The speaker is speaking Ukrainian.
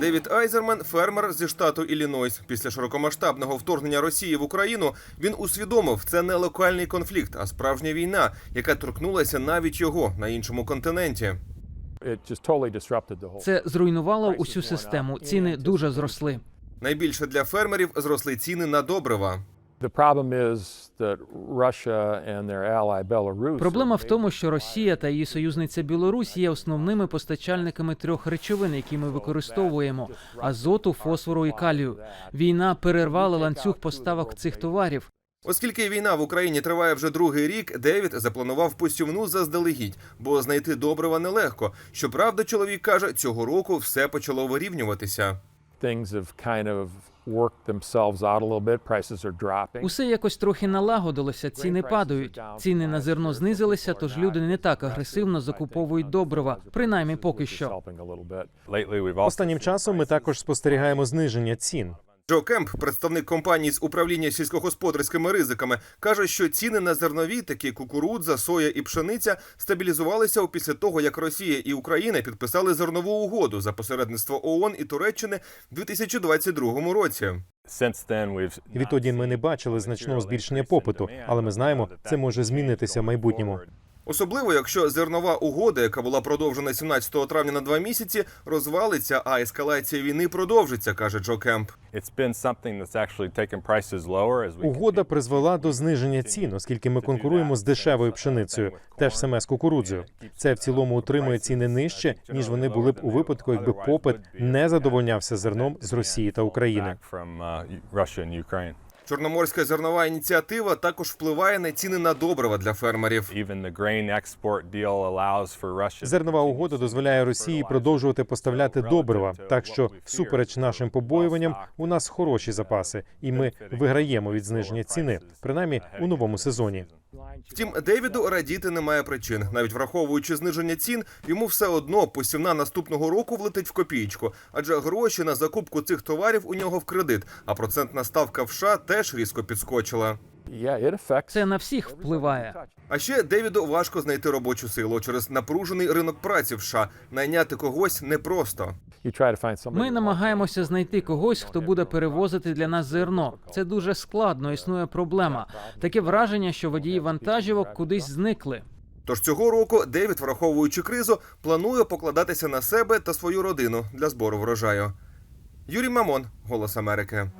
Девід Айзерман фермер зі штату Іллінойс. Після широкомасштабного вторгнення Росії в Україну він усвідомив, це не локальний конфлікт, а справжня війна, яка торкнулася навіть його на іншому континенті. Це зруйнувало усю систему. Ціни дуже зросли. Найбільше для фермерів зросли ціни на добрива. The problem is that Russia and their ally Belarus. Проблема в тому, що Росія та її союзниця Білорусь є основними постачальниками трьох речовин, які ми використовуємо: азоту, фосфору і калію. Війна перервала ланцюг поставок цих товарів. Оскільки війна в Україні триває вже другий рік, Девід запланував посівну заздалегідь, бо знайти добрива нелегко. Щоправда, чоловік каже, цього року все почало вирівнюватися. Things have kind themselves out a little bit. Prices are dropping. Усе якось трохи налагодилося. Ціни падають. Ціни на зерно знизилися, тож люди не так агресивно закуповують добрива, принаймні поки що. Останнім часом ми також спостерігаємо зниження цін. Джо Кемп, представник компанії з управління сільськогосподарськими ризиками, каже, що ціни на зернові, такі кукурудза, соя і пшениця, стабілізувалися після того, як Росія і Україна підписали зернову угоду за посередництво ООН і Туреччини в 2022 році. since then we've Відтоді ми не бачили значного збільшення попиту, але ми знаємо, це може змінитися в майбутньому. Особливо, якщо зернова угода, яка була продовжена 17 травня на два місяці, розвалиться, а ескалація війни продовжиться, каже Джо Кемп. Угода призвела до зниження цін, оскільки ми конкуруємо з дешевою пшеницею, теж саме з кукурудзою. Це в цілому утримує ціни нижче, ніж вони були б у випадку, якби попит не задовольнявся зерном з Росії та України. Чорноморська зернова ініціатива також впливає на ціни на добрива для фермерів. Зернова угода дозволяє Росії продовжувати поставляти добрива. Так що, всупереч нашим побоюванням, у нас хороші запаси, і ми виграємо від зниження ціни, принаймні у новому сезоні. Втім, Девіду радіти немає причин. Навіть враховуючи зниження цін, йому все одно посівна наступного року влетить в копійку, адже гроші на закупку цих товарів у нього в кредит, а процентна ставка в США теж різко підскочила. Це на всіх впливає. А ще Девіду важко знайти робочу силу через напружений ринок праці в США. Найняти когось непросто. Ми намагаємося знайти когось, хто буде перевозити для нас зерно. Це дуже складно. Існує проблема. Таке враження, що водії вантажівок кудись зникли. Тож цього року Девід, враховуючи кризу, планує покладатися на себе та свою родину для збору врожаю. Юрій Мамон, Голос Америки.